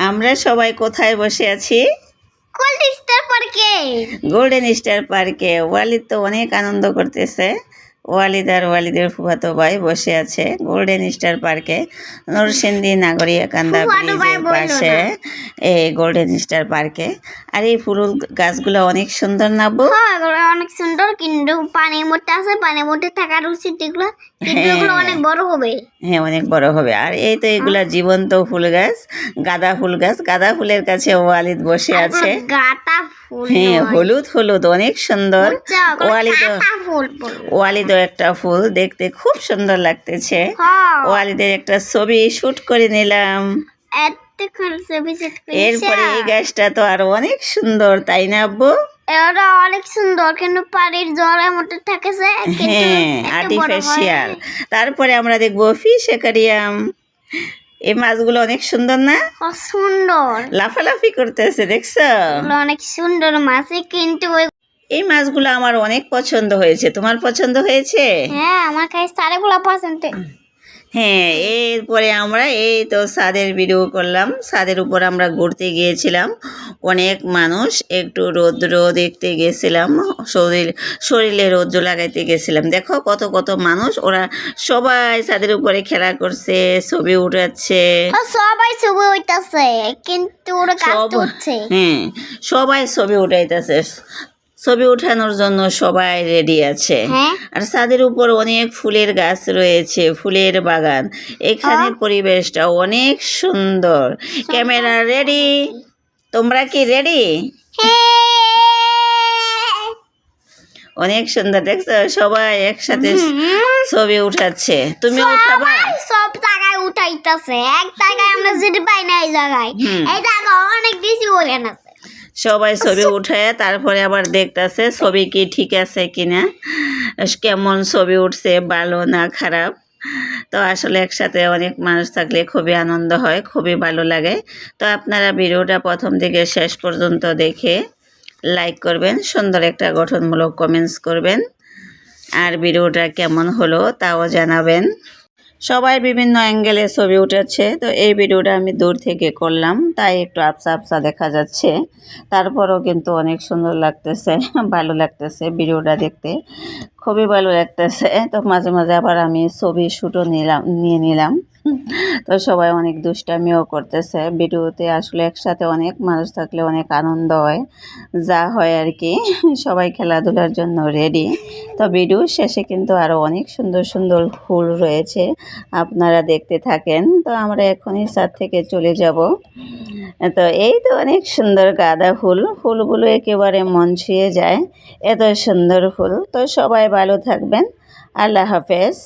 আমরা সবাই কোথায় বসে আছি? গোল্ডেন স্টার পার্কে গোল্ডেন স্টার পার্কে ওয়ালিদ তো অনেক আনন্দ করতেছে। ওয়ালিদ আর ওয়ালিদের ফুফাতো ভাই বসে আছে গোল্ডেন স্টার পার্কে নরসিংদী নাগরিয়া কান্দা ব্রিজের পাশে এই গোল্ডেন স্টার পার্কে আর এই ফুল গাছগুলো অনেক সুন্দর নাবো হ্যাঁ অনেক সুন্দর। কিন্তু পানির মধ্যে আছে পানির মধ্যে থাকার উচিত এগুলো। হ্যাঁ। এগুলো অনেক বড় হবে। হ্যাঁ অনেক বড় হবে। আর এই তো এগুলা জীবন্ত ফুল গাছ গাঁদা ফুল গাছ। গাঁদা ফুলের কাছে ওয়ালিদ বসে আছে। গাঁদা ফুল হ্যাঁ হলুদ হলুদ অনেক সুন্দর। ওয়ালিদ ওয়ালিদ একটা ফুল দেখতে খুব সুন্দর লাগতেছে। হ্যাঁ। ওয়ালিদের একটা ছবি শুট করে নিলাম। এরপরে এই গাছটা তো আরও অনেক সুন্দর তাই না আব্বু? অনেক সুন্দর কিন্তু পানির জলের মধ্যে থাকেছে হ্যাঁ আর্টিফিশিয়াল তারপরে আমরা দেখব ফিশ অ্যাকারিয়াম এই মাছগুলো অনেক সুন্দর না? সুন্দর লাফালাফি করতেছে দেখছ? অনেক সুন্দর মাছ কিন্তু ওই এই মাছগুলো আমার অনেক পছন্দ হয়েছে। তোমার পছন্দ হয়েছে? হ্যাঁ আমার কাছে সারেগুলো পছন্দ। হ্যাঁ এরপরে আমরা এই তো ছাদের ভিডিও করলাম। ছাদের উপর আমরা ঘুরতে গিয়েছিলাম। অনেক মানুষ একটু রৌদ্র দেখতে গেছিলাম। শরীর শরীরে রৌদ্র লাগাইতে গেছিলাম। দেখো কত কত মানুষ ওরা সবাই ছাদের উপরে খেলা করছে ছবি উঠাচ্ছে। সবাই ছবি উঠতেছে কিন্তু হ্যাঁ সবাই ছবি উঠাইতেছে। ছবি উঠানোর জন্য সবাই রেডি আছে। হ্যাঁ। আর ছাদের উপর অনেক ফুলের গাছ রয়েছে ফুলের বাগান। এখানে পরিবেশটা অনেক সুন্দর। ক্যামেরা রেডি তোমরা কি রেডি হ্যাঁ। অনেক সুন্দর দেখছ? সবাই একসাথে ছবি উঠাচ্ছে। তুমি উঠাবা? সব জায়গায় উঠাইতেছে। এক জায়গায় আমরা যেতে পাই না এই জায়গায়। এই জায়গা অনেক বেশি ওখানে আছে। সবাই ছবি উঠায় তারপরে আবার দেখতাছে ছবি কি ঠিক আছে কিনা, কেমন ছবি উঠছে, ভালো না খারাপ। তো আসলে একসাথে অনেক মানুষ থাকলে খুবই আনন্দ হয়, খুবই ভালো লাগে। তো আপনারা ভিডিওটা প্রথম থেকে শেষ পর্যন্ত দেখে লাইক করবেন, সুন্দর একটা গঠনমূলক কমেন্টস করবেন। আর ভিডিওটা কেমন হলো তাও জানাবেন। সবাই বিভিন্ন অ্যাঙ্গেলে ছবি উঠেছে। তো এই ভিডিওটা আমি দূর থেকে করলাম, তাই একটু আবসা আবসা দেখা যাচ্ছে। তারপরও কিন্তু অনেক সুন্দর লাগতেছে, ভালো লাগতেছে ভিডিওটা দেখতে। খুবই ভালো লাগতেছে। তো মাঝে মাঝে আবার আমি ছবি শ্যুটও নিলাম, নিয়ে নিলাম। তো সবাই অনেক দুষ্টামিও করতেছে। ভিডিওতে আসলে একসাথে অনেক মানুষ থাকলে অনেক আনন্দ হয়, যা হয় আর কি। সবাই খেলাধুলার জন্য রেডি তো ভিডিও শেষে কিন্তু আরও অনেক সুন্দর সুন্দর ফুল রয়েছে আপনারা দেখতে থাকেন। তো আমরা এখনই সাত থেকে চলে যাব। তো এই তো অনেক সুন্দর গাঁদা ফুল, ফুলগুলো একেবারে মন ছুঁয়ে যায়। এত সুন্দর ফুল। তো সবাই ভালো থাকবেন। আল্লাহ হাফেজ।